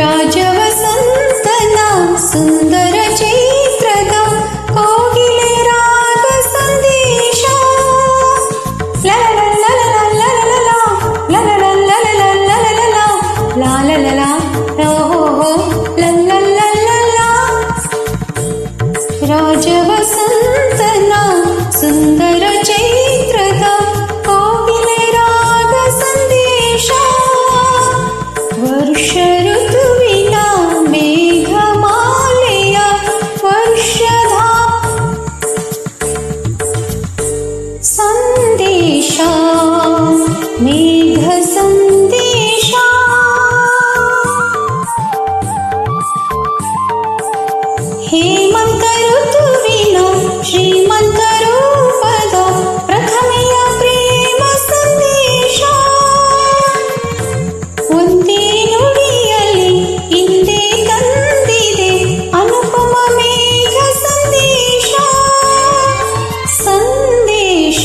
राजवसन्तना सुन्दर ಸಂದೇಶ ಹೇಮಂತ ಋತುವಿನ ಶ್ರೀಮಂತ ರೂಪದ ಪ್ರಥಮೆಯ ಪ್ರೇಮ ಸಂದೇಶ ಒಂದೇ ನುಡಿಯಲ್ಲಿ ಹಿಂದೆ ತಂದಿದೆ ಅನುಪಮ ಮೇಘ ಸಂದೇಶ ಸಂದೇಶ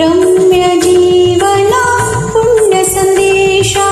रम्य जीवना पुण्यसन्देशा